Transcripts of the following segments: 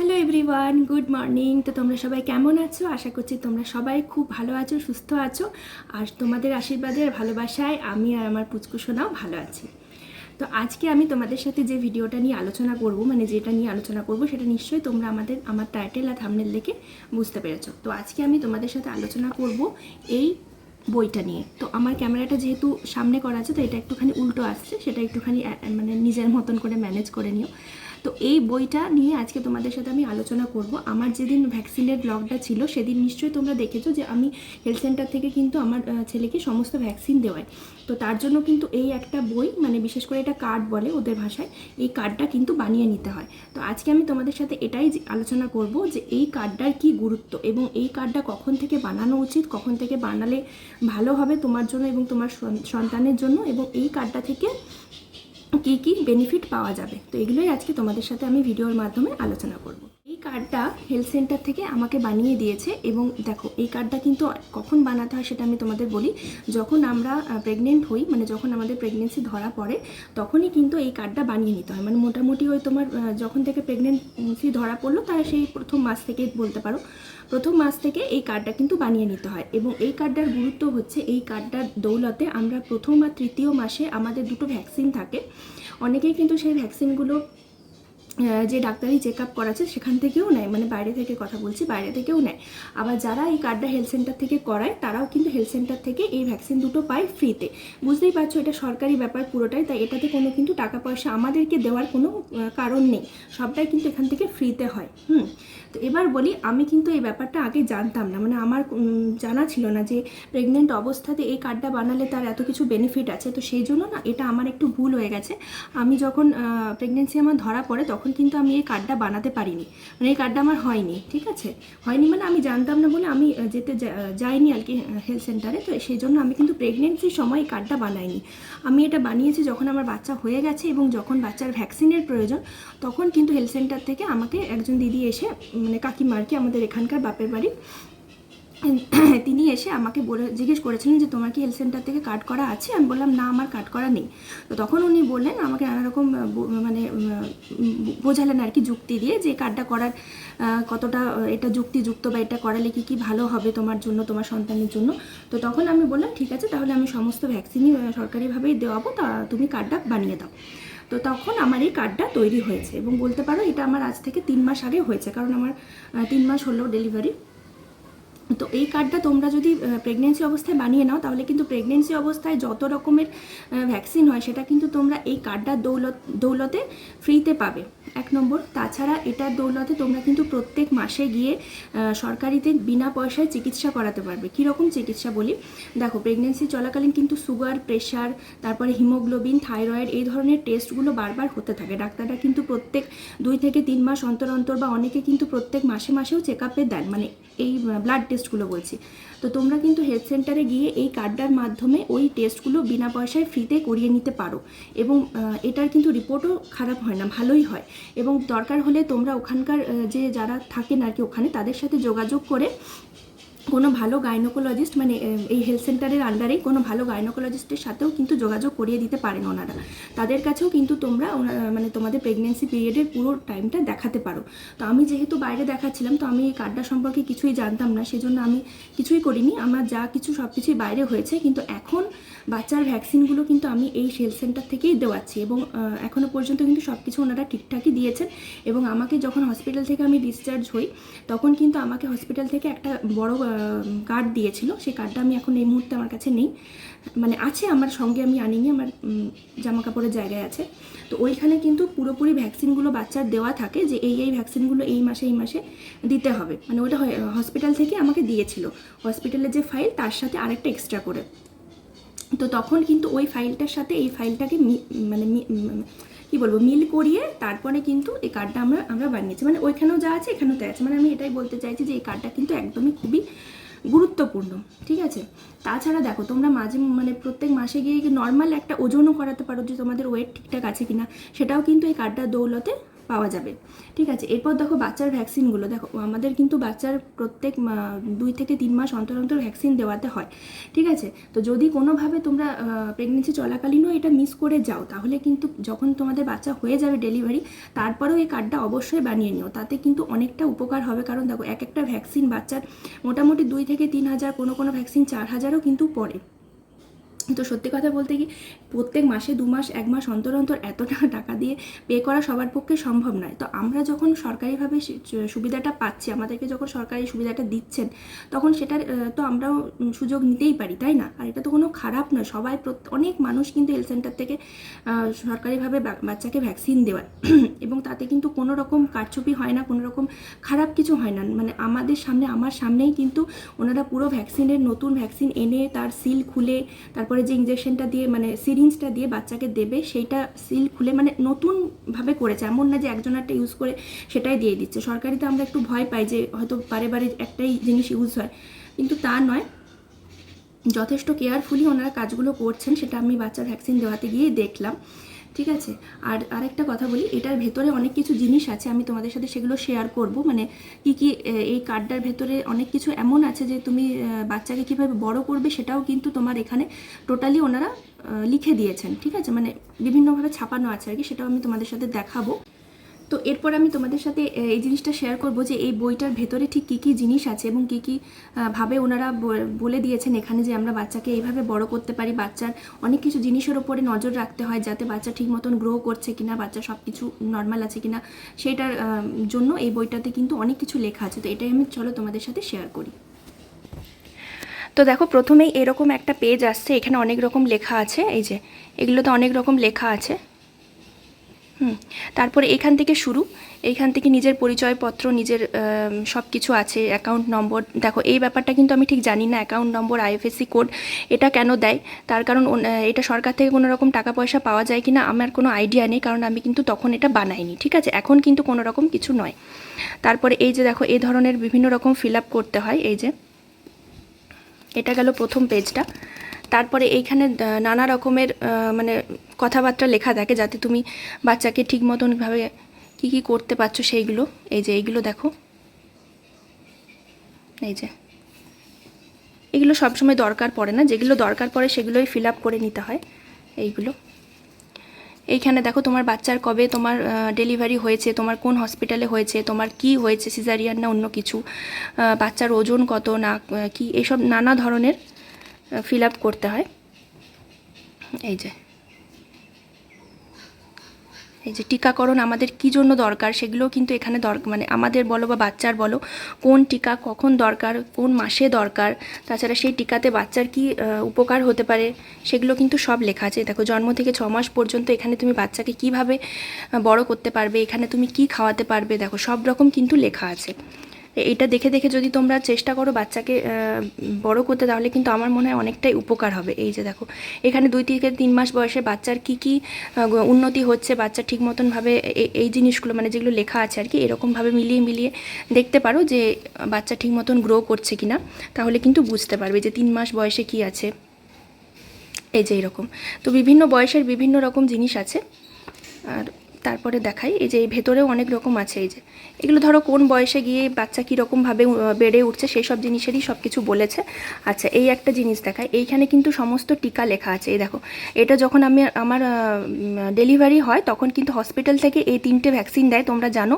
Hello everyone good morning তো তোমরা সবাই কেমন আছো? আশা করছি তোমরা সবাই খুব ভালো আছো, সুস্থ আছো। আর তোমাদের আশীর্বাদে আর ভালোবাসায় আমি আর আমার পুচকুসোনাও ভালো আছি। তো আজকে আমি তোমাদের সাথে যে ভিডিওটা নিয়ে আলোচনা করব মানে যেটা নিয়ে আলোচনা করব, সেটা নিশ্চয়ই তোমরা আমাদের, আমার টাইটেল আর থামনেল দেখে বুঝতে পেরেছ। তো আজকে আমি তোমাদের সাথে আলোচনা করব এই বইটা নিয়ে। তো আমার ক্যামেরাটা যেহেতু সামনে করা আছে, তো এটা একটুখানি উল্টো আসছে, সেটা একটুখানি মানে নিজের মতন করে ম্যানেজ করে নিও। তো এই বইটা নিয়ে আজকে তোমাদের সাথে আমি আলোচনা করব। আমার যেদিন ভ্যাকসিনের ব্লগটা ছিল, সেদিন নিশ্চয়ই তোমরা দেখেছ যে আমি হেলথ সেন্টার থেকে কিন্তু আমার ছেলেকে সমস্ত ভ্যাকসিন দেওয়াই। তো তার জন্য কিন্তু এই একটা বই মানে বিশেষ করে এটা কার্ড বলে ওদের ভাষায়, এই কার্ডটা কিন্তু বানিয়ে নিতে হয়। তো আজকে আমি তোমাদের সাথে এটাই আলোচনা করব যে এই কার্ডটার কি গুরুত্ব এবং এই কার্ডটা কখন থেকে বানানো উচিত, কখন থেকে বানালে ভালো হবে তোমার জন্য এবং তোমার সন- সন্তানের জন্য এবং এই কার্ডটা থেকে কি কী বেনিফিট পাওয়া যাবে? তো এগুলোই আজকে তোমাদের সাথে আমি ভিডিওর মাধ্যমে আলোচনা করব। এই কার্ডটা হেলথ সেন্টার থেকে আমাকে বানিয়ে দিয়েছে এবং দেখো, এই কার্ডটা কিন্তু কখন বানাতে হয় সেটা আমি তোমাদের বলি। যখন আমরা প্রেগনেন্ট হই মানে যখন আমাদের প্রেগনেন্সি ধরা পড়ে, তখনই কিন্তু এই কার্ডটা বানিয়ে নিতে হয়। মানে মোটামুটি ওই তোমার যখন থেকে প্রেগনেন্সি ধরা পড়ল, তার সেই প্রথম মাস থেকে বলতে পারো। প্রথম মাস থেকে এই কার্ডটা কিন্তু বানিয়ে নিতে হয় এবং এই কার্ডটার গুরুত্ব হচ্ছে, এই কার্ডটার দৌলতে আমরা প্রথম আর তৃতীয় মাসে আমাদের দুটো ভ্যাকসিন থাকে। অনেকেই কিন্তু সেই ভ্যাকসিনগুলো যে ডাক্তারি চেক আপ করাচ্ছে সেখান থেকেও নেয় মানে বাইরে থেকে কথা বলছি, বাইরে থেকেও নেয়। আবার যারা এই কার্ডটা হেলথ সেন্টার থেকে করায়, তারাও কিন্তু হেলথ সেন্টার থেকে এই ভ্যাকসিন দুটো পায় ফ্রিতে বুঝতেই পারছ, এটা সরকারি ব্যাপার পুরোটাই, তাই এটাতে কোনো কিন্তু টাকা পয়সা আমাদেরকে দেওয়ার কোনো কারণ নেই। সবটাই কিন্তু এখান থেকে ফ্রিতে হয়, হুম? তো এবার বলি, আমি কিন্তু এই ব্যাপারটা আগে জানতাম না। মানে আমার জানা ছিল না যে প্রেগনেন্ট অবস্থাতে এই কার্ডটা বানালে তার এত কিছু বেনিফিট আছে। তো সেই জন্য না, এটা আমার একটু ভুল হয়ে গেছে। আমি যখন প্রেগনেন্সি আমার ধরা পড়ে, তখন কিন্তু আমি এই কার্ডটা বানাতে পারিনি। মানে এই কার্ডটা আমার হয়নি, ঠিক আছে? হয়নি মানে আমি জানতাম না বলে আমি যেতে যাইনি আর কি হেলথ সেন্টারে তো সেই জন্য আমি কিন্তু প্রেগনেন্সির সময় এই কার্ডটা বানাইনি। আমি এটা বানিয়েছি যখন আমার বাচ্চা হয়ে গেছে এবং যখন বাচ্চার ভ্যাকসিনের প্রয়োজন, তখন কিন্তু হেলথ সেন্টার থেকে আমাকে একজন দিদি এসে মানে কাকিমার কি আমাদের এখানকার বাপের বাড়ি তিনি এসে আমাকে বলে, জিজ্ঞেস করেছিলেন যে, তোমার কি হেলথ সেন্টার থেকে কার্ড করা আছে? আমি বললাম, না, আমার কার্ড করা নেই। তো তখন উনি বললেন, আমাকে নানা রকম মানে বোঝালেন আর কি যুক্তি দিয়ে যে কার্ডটা করার কতটা এটা যুক্তিযুক্ত বা এটা করালে কি কি ভালো হবে তোমার জন্য, তোমার সন্তানের জন্য? তো তখন আমি বললাম, ঠিক আছে, তাহলে আমি সমস্ত ভ্যাকসিনই সরকারিভাবেই দেওয়াবো, তা তুমি কার্ডটা বানিয়ে দাও। তো তখন আমার এই কার্ডটা তৈরি হয়েছে এবং বলতে পারো, এটা আমার আজ থেকে তিন মাস আগে হয়েছে, কারণ আমার তিন মাস হলো ডেলিভারি তো এই কার্ডটা তোমরা যদি প্রেগনেন্সি অবস্থায় বানিয়ে নাও, তাহলে কিন্তু প্রেগনেন্সি অবস্থায় যত রকমের ভ্যাকসিন হয়, সেটা কিন্তু তোমরা এই কার্ডটার দৌলত, দৌলতে ফ্রিতে পাবে। এক নম্বর, তাছাড়া এটার দৌলতে তোমরা কিন্তু প্রত্যেক মাসে গিয়ে সরকারিতে বিনা পয়সায় চিকিৎসা করাতে পারবে। কীরকম চিকিৎসা বলি? দেখো প্রেগনেন্সি চলাকালীন কিন্তু সুগার প্রেশার তারপরে হিমোগ্লোবিন থাইরয়েড এই ধরনের টেস্টগুলো বারবার হতে থাকে। ডাক্তাররা কিন্তু প্রত্যেক দুই থেকে তিন মাস অন্তর অন্তর বা অনেকে কিন্তু প্রত্যেক মাসে মাসেও চেক দেন। মানে এই ব্লাড টেস্টগুলো বলছি। তো তোমরা কিন্তু হেলথ সেন্টারে গিয়ে এই কার্ডটার মাধ্যমে ওই টেস্টগুলো বিনা পয়সায় ফ্রিতে করিয়ে নিতে পারো। এবং এটার কিন্তু রিপোর্টও খারাপ হয় না, ভালোই হয়। এবং দরকার হলে তোমরা ওখানকার যে যারা থাকেন আর কি ওখানে তাদের সাথে যোগাযোগ করে কোনো ভালো গাইনোকোলজিস্ট মানে এই হেলথ সেন্টারের আন্ডারে কোনো ভালো গাইনোকোলজিস্টের সাথেও কিন্তু যোগাযোগ করিয়ে দিতে পারেন ওনারা। তাদের কাছেও কিন্তু তোমরা মানে তোমাদের প্রেগনেন্সি পিরিয়ডের পুরো টাইমটা দেখাতে পারো। তো আমি যেহেতু বাইরে দেখাচ্ছিলাম, তো আমি এই কার্ডটা সম্পর্কে কিছুই জানতাম না, সেজন্য আমি কিছুই করিনি। আমার যা কিছু সব কিছুই বাইরে হয়েছে, কিন্তু এখন বাচ্চার ভ্যাকসিনগুলো কিন্তু আমি এই হেলথ সেন্টার থেকেই দেওয়াচ্ছি এবং এখনও পর্যন্ত কিন্তু সব কিছু ওনারা ঠিকঠাকই দিয়েছেন এবং আমাকে যখন হসপিটাল থেকে আমি ডিসচার্জ হই, তখন কিন্তু আমাকে হসপিটাল থেকে একটা বড় কার্ড দিয়েছিল, সেই কার্ডটা আমি এখন এই মুহূর্তে আমার কাছে নেই। মানে আছে আমার সঙ্গে, আমি আনিনি, আমার জামা কাপড়ের জায়গায় আছে। তো ওইখানে কিন্তু পুরোপুরি ভ্যাকসিনগুলো বাচ্চার দেওয়া থাকে যে এই এই ভ্যাকসিনগুলো এই মাসে এই মাসে দিতে হবে। মানে ওটা হসপিটাল থেকে আমাকে দিয়েছিল। হসপিটালের যে ফাইল তার সাথে আরেকটা এক্সট্রা করে। তো তখন কিন্তু ওই ফাইলটার সাথে, এই ফাইলটাকে মানে কি বলব, মিল করিয়ে তারপরে কিন্তু এই কার্ডটা আমরা আমরা বানিয়েছি। মানে ওইখানেও যা আছে, এখানেও তাই আছে। মানে আমি এটাই বলতে চাইছি যে এই কার্ডটা কিন্তু একদমই খুবই গুরুত্বপূর্ণ, ঠিক আছে? তাছাড়া দেখো, তোমরা মাঝে মানে প্রত্যেক মাসে গিয়ে নর্মাল একটা ওজনও করাতে পারো যে তোমাদের ওয়েট ঠিকঠাক আছে কিনা। সেটাও কিন্তু এই কার্ডটা দৌলতে পাওয়া যাবে। ঠিক আছে? এরপর দেখো বাচ্চার ভ্যাকসিনগুলো। দেখো আমাদের কিন্তু বাচ্চার প্রত্যেক দুই থেকে তিন মাস অন্তর অন্তর ভ্যাকসিন দেওয়াতে হয়। ঠিক আছে? তো যদি কোনোভাবে তোমরা প্রেগনেন্সি চলাকালীনও এটা মিস করে যাও, তাহলে কিন্তু যখন তোমাদের বাচ্চা হয়ে যাবে ডেলিভারি তারপরেও এই কার্ডটা অবশ্যই বানিয়ে নিও। তাতে কিন্তু অনেকটা উপকার হবে। কারণ দেখো, এক একটা ভ্যাকসিন বাচ্চার মোটামুটি দুই থেকে তিন হাজার, কোনো কোনো ভ্যাকসিন চার হাজারও কিন্তু পড়ে। তো সত্যি কথা বলতে কি প্রত্যেক মাসে দু মাস, এক মাস অন্তর অন্তর এতটা টাকা দিয়ে পে করা সবার পক্ষে সম্ভব নয়। তো আমরা যখন সরকারিভাবে সুবিধাটা পাচ্ছি, আমাদেরকে যখন সরকারি সুবিধাটা দিচ্ছেন, তখন সেটার তো আমরাও সুযোগ নিতেই পারি, তাই না? আর এটা তো কোনো খারাপ নয়। সবাই অনেক মানুষ কিন্তু হেলথ সেন্টার থেকে সরকারিভাবে বাচ্চাকে ভ্যাকসিন দেওয়ায়। এবং তাতে কিন্তু কোনো রকম কারচুপি হয় না, কোনো রকম খারাপ কিছু হয় না। মানে আমাদের সামনে, আমার সামনেই কিন্তু ওনারা পুরো ভ্যাকসিনের নতুন ভ্যাকসিন এনে তার সিল খুলে, তারপরে যে ইঞ্জেকশনটা দিয়ে মানে সিরিঞ্জটা দিয়ে বাচ্চাকে দেবে, সেইটা সিল খুলে মানে নতুনভাবে করেছে। এমন না যে একজন একটা ইউজ করে সেটাই দিয়ে দিচ্ছে। সরকারিতে আমরা একটু ভয় পাই যে হয়তো বারে বারে একটাই জিনিস ইউজ হয়। কিন্তু তা নয়। যথেষ্ট কেয়ারফুলি ওনারা কাজগুলো করছেন, সেটা আমি বাচ্চা ভ্যাকসিন দেওয়াতে গিয়ে দেখলাম। ঠিক আছে? আর আরেকটা কথা বলি, এটার ভেতরে অনেক কিছু জিনিস আছে, আমি তোমাদের সাথে সেগুলো শেয়ার করব। মানে কি কি এই কার্ডটার ভেতরে অনেক কিছু এমন আছে যে তুমি বাচ্চাকে কীভাবে বড় করবে সেটাও কিন্তু তোমার এখানে টোটালি ওনারা লিখে দিয়েছেন, ঠিক আছে? মানে বিভিন্নভাবে ছাপানো আছে আর কি, সেটাও আমি তোমাদের সাথে দেখাবো। তো এরপর আমি তোমাদের সাথে এই জিনিসটা শেয়ার করব যে এই বইটার ভেতরে ঠিক কী কী জিনিস আছে এবং কী কী ভাবে ওনারা বলে দিয়েছেন এখানে যে আমরা বাচ্চাকে এইভাবে বড় করতে পারি, বাচ্চার অনেক কিছু জিনিসের ওপরে নজর রাখতে হয় যাতে বাচ্চা ঠিক মতন গ্রো করছে কিনা, বাচ্চা সব কিছু নর্মাল আছে কিনা, সেটার জন্য এই বইটাতে কিন্তু অনেক কিছু লেখা আছে। তো এটাই আমি, চলো তোমাদের সাথে শেয়ার করি। তো দেখো, প্রথমেই এরকম একটা পেজ আসছে, এখানে অনেক রকম লেখা আছে, এই যে, এগুলোতে অনেক রকম লেখা আছে। হুম, তারপরে এখান থেকে শুরু। এইখান থেকে নিজের পরিচয়পত্র, নিজের সব কিছু আছে অ্যাকাউন্ট নম্বর দেখো, এই ব্যাপারটা কিন্তু আমি ঠিক জানি না অ্যাকাউন্ট নম্বর আইএফএসসি কোড এটা কেন দেয়? তার কারণ এটা সরকার থেকে কোনো রকম টাকা পয়সা পাওয়া যায় কি না আমার কোনো আইডিয়া নেই, কারণ আমি কিন্তু তখন এটা বানাইনি, ঠিক আছে? এখন কিন্তু কোনো রকম কিছু নয়। তারপরে এই যে দেখো, এই ধরনের বিভিন্ন রকম ফিল করতে হয়, এই যে। এটা গেল প্রথম পেজটা তারপরে এইখানে নানা রকমের মানে কথাবার্তা লেখা থাকে যাতে তুমি বাচ্চাকে ঠিক মতনভাবে কী কী করতে পারছ সেইগুলো। এই যে এইগুলো দেখো। এই যে। এগুলো সবসময় দরকার পড়ে না। যেগুলো দরকার পড়ে সেগুলোই ফিল আপ করে নিতে হয়। এইগুলো। এইখানে দেখো তোমার বাচ্চার কবে তোমার ডেলিভারি হয়েছে, তোমার কোন হসপিটালে হয়েছে, তোমার কি হয়েছে সিজারিয়ান না অন্য কিছু বাচ্চার ওজন কত না কি এসব নানা ধরনের ফিল আপ করতে হয়। এই যে। এই যে টিকাকরণ আমাদের কি জন্য দরকার সেগুলোও কিন্তু এখানে দরকার মানে আমাদের বলো বা বাচ্চার বলো, কোন টিকা কখন দরকার, কোন মাসে দরকার, তাছাড়া সেই টিকাতে বাচ্চার কি উপকার হতে পারে, সেগুলো কিন্তু সব লেখা আছে। দেখো, জন্ম থেকে ছ মাস পর্যন্ত এখানে তুমি বাচ্চাকে কীভাবে বড় করতে পারবে, এখানে তুমি কি খাওয়াতে পারবে, দেখো, সব রকম কিন্তু লেখা আছে। এটা দেখে দেখে যদি তোমরা চেষ্টা করো বাচ্চাকে বড় করতে, তাহলে কিন্তু আমার মনে হয় অনেকটাই উপকার হবে। এই যে দেখো, এখানে দুই থেকে তিন মাস বয়সে বাচ্চার কি কি উন্নতি হচ্ছে, বাচ্চা ঠিক মতনভাবে এই জিনিসগুলো মানে যেগুলো লেখা আছে আর কি, এরকমভাবে মিলিয়ে মিলিয়ে দেখতে পারো যে বাচ্চা ঠিক মতন গ্রো করছে কিনা, তাহলে কিন্তু বুঝতে পারবে যে তিন মাস বয়সে কি আছে। এই যে এরকম। তো বিভিন্ন বয়সের বিভিন্ন রকম জিনিস আছে। আর তারপরে দেখাই, এই যে এই ভেতরেও অনেক রকম আছে, এই যে। এগুলো ধরো কোন বয়সে গিয়ে বাচ্চা কীরকমভাবে বেড়ে উঠছে সেই সব জিনিসেরই সব কিছু বলেছে। আচ্ছা এই একটা জিনিস দেখায় এইখানে কিন্তু সমস্ত টিকা লেখা আছে, এই দেখো। এটা যখন আমি, আমার ডেলিভারি হয়, তখন কিন্তু হসপিটাল থেকে এই তিনটে ভ্যাকসিন দেয়, তোমরা জানো।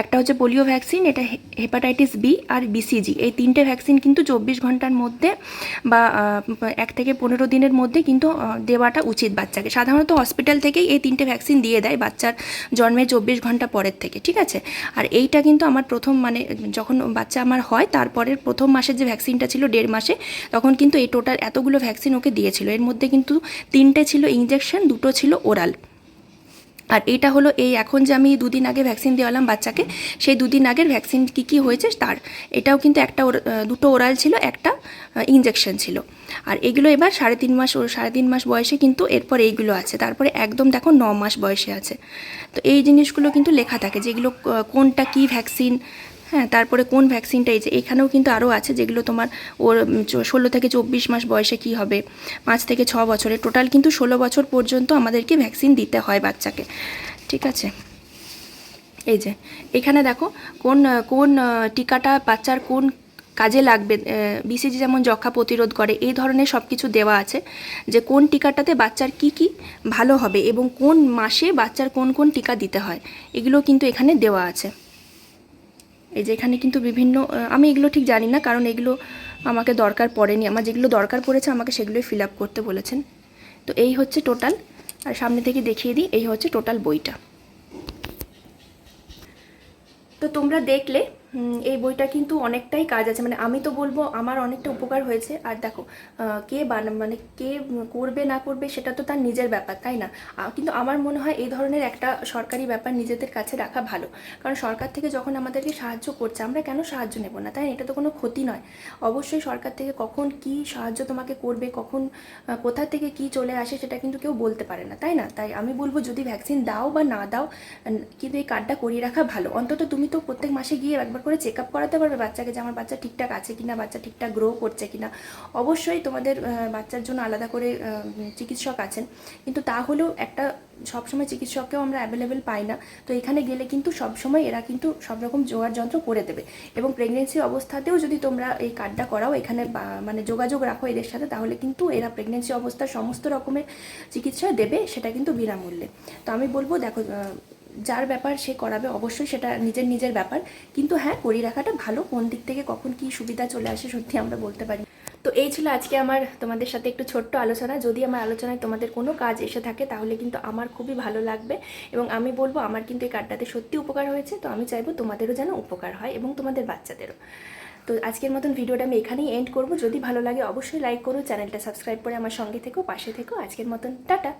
একটা হচ্ছে পোলিও ভ্যাকসিন, এটা হেপাটাইটিস বি আর বিসিজি এই তিনটে ভ্যাকসিন কিন্তু চব্বিশ ঘণ্টার মধ্যে বা এক থেকে পনেরো দিনের মধ্যে কিন্তু দেওয়াটা উচিত বাচ্চাকে। সাধারণত হসপিটাল থেকেই এই তিনটে ভ্যাকসিন দিয়ে দেয় বাচ্চার জন্মের চব্বিশ ঘণ্টা পরের থেকে, ঠিক আছে? আর এইটা কিন্তু আমার প্রথম মানে যখন বাচ্চা আমার হয়, তারপরের প্রথম মাসের যে ভ্যাকসিনটা ছিল দেড় মাসে, তখন কিন্তু এই টোটাল এতগুলো ভ্যাকসিন ওকে দিয়েছিল। এর মধ্যে কিন্তু তিনটে ছিল ইঞ্জেকশন দুটো ছিল ওরাল আর এটা হলো এই এখন যে আমি দুদিন আগে ভ্যাকসিন দেওয়ালাম বাচ্চাকে, সেই দুদিন আগের ভ্যাকসিন কী কী হয়েছে তার। এটাও কিন্তু একটা দুটো ওরাল ছিল, একটা ইঞ্জেকশন ছিল। আর এগুলো এবার সাড়ে তিন মাস সাড়ে তিন মাস বয়সে কিন্তু এরপর এইগুলো আছে। তারপরে একদম দেখো ন মাস বয়সে আছে। তো এই জিনিসগুলো কিন্তু লেখা থাকে যেগুলো কোনটা কী ভ্যাকসিন হ্যাঁ তারপরে কোন ভ্যাকসিনটা এই যে, এখানেও কিন্তু আরও আছে যেগুলো তোমার ওর ষোলো থেকে চব্বিশ মাস বয়সে কি হবে, পাঁচ থেকে ছ বছরে। টোটাল কিন্তু ষোলো বছর পর্যন্ত আমাদেরকে ভ্যাকসিন দিতে হয় বাচ্চাকে। ঠিক আছে? এই যে, এখানে দেখো কোন কোন টিকাটা বাচ্চার কোন কাজে লাগবে বিসিজি যেমন যক্ষা প্রতিরোধ করে, এই ধরনের সব কিছু দেওয়া আছে যে কোন টিকাটাতে বাচ্চার কি কি ভালো হবে এবং কোন মাসে বাচ্চার কোন কোন টিকা দিতে হয়, এগুলো কিন্তু এখানে দেওয়া আছে। এই যে এখানে কিন্তু বিভিন্ন আমি এগুলো ঠিক জানি না কারণ এগুলো আমাকে দরকার পড়েনি। আমার যেগুলো দরকার পড়েছে আমাকে সেগুলোই ফিল আপ করতে বলেছেন। তো এই হচ্ছে টোটাল আর সামনে থেকে দেখিয়ে দিই, এই হচ্ছে টোটাল বইটা। তো তোমরা দেখলে এই বইটা কিন্তু অনেকটাই কাজ আছে। মানে আমি তো বলব, আমার অনেকটা উপকার হয়েছে। আর দেখো কে বানা মানে কে করবে, না করবে, সেটা তো তার নিজের ব্যাপার, তাই না? কিন্তু আমার মনে হয় এই ধরনের একটা সরকারি ব্যাপার নিজেদের কাছে রাখা ভালো। কারণ সরকার থেকে যখন আমাদেরকে সাহায্য করছে, আমরা কেন সাহায্য নেব না, তাই? এটা তো কোনো ক্ষতি নয়। অবশ্যই সরকার থেকে কখন কি সাহায্য তোমাকে করবে, কখন কোথা থেকে কি চলে আসে, সেটা কিন্তু কেউ বলতে পারে না, তাই না? তাই আমি বলব, যদি ভ্যাকসিন দাও বা না দাও কিন্তু এই কার্ডটা করিয়ে রাখা ভালো। অন্তত তুমি তো প্রত্যেক মাসে গিয়ে একবার করে চেক আপ করাতে পারবে বাচ্চাকে যে আমার বাচ্চা ঠিকঠাক আছে কিনা, বাচ্চা ঠিকঠাক গ্রো করছে কিনা। অবশ্যই তোমাদের বাচ্চার জন্য আলাদা করে চিকিৎসক আছেন। কিন্তু তাহলেও একটা সবসময় চিকিৎসককেও আমরা অ্যাভেলেবেল পাই না। তো এখানে গেলে কিন্তু সবসময় এরা কিন্তু সব রকম জোগাড় যন্ত্র করে দেবে। এবং প্রেগনেন্সি অবস্থাতেও যদি তোমরা এই কার্ডটা করাও, এখানে মানে যোগাযোগ রাখো এদের সাথে, তাহলে কিন্তু এরা প্রেগনেন্সি অবস্থার সমস্ত রকমের চিকিৎসা দেবে, সেটা কিন্তু বিনামূল্যে। তো আমি বলব, দেখো যার ব্যাপার সে করাবে, অবশ্যই সেটা নিজের নিজের ব্যাপার। কিন্তু হ্যাঁ করিয়ে রাখাটা ভালো, কোন দিক থেকে কখন কি সুবিধা চলে আসে সত্যি আমরা বলতে পারি। তো এই ছিল আজকে আমার তোমাদের সাথে একটু ছোট্ট আলোচনা। যদি আমার আলোচনায় তোমাদের কোনো কাজ এসে থাকে, তাহলে কিন্তু আমার খুবই ভালো লাগবে। এবং আমি বলব, আমার কিন্তু এই কার্ডটাতে সত্যি উপকার হয়েছে। তো আমি চাইব তোমাদেরও যেন উপকার হয় এবং তোমাদের বাচ্চাদেরও। তো আজকের মতন ভিডিওটা আমি এখানেই এন্ড করব। যদি ভালো লাগে, অবশ্যই লাইক করো, চ্যানেলটা সাবস্ক্রাইব করে আমার সঙ্গে থেকো, পাশে থেকো। আজকের মতন, টাটা!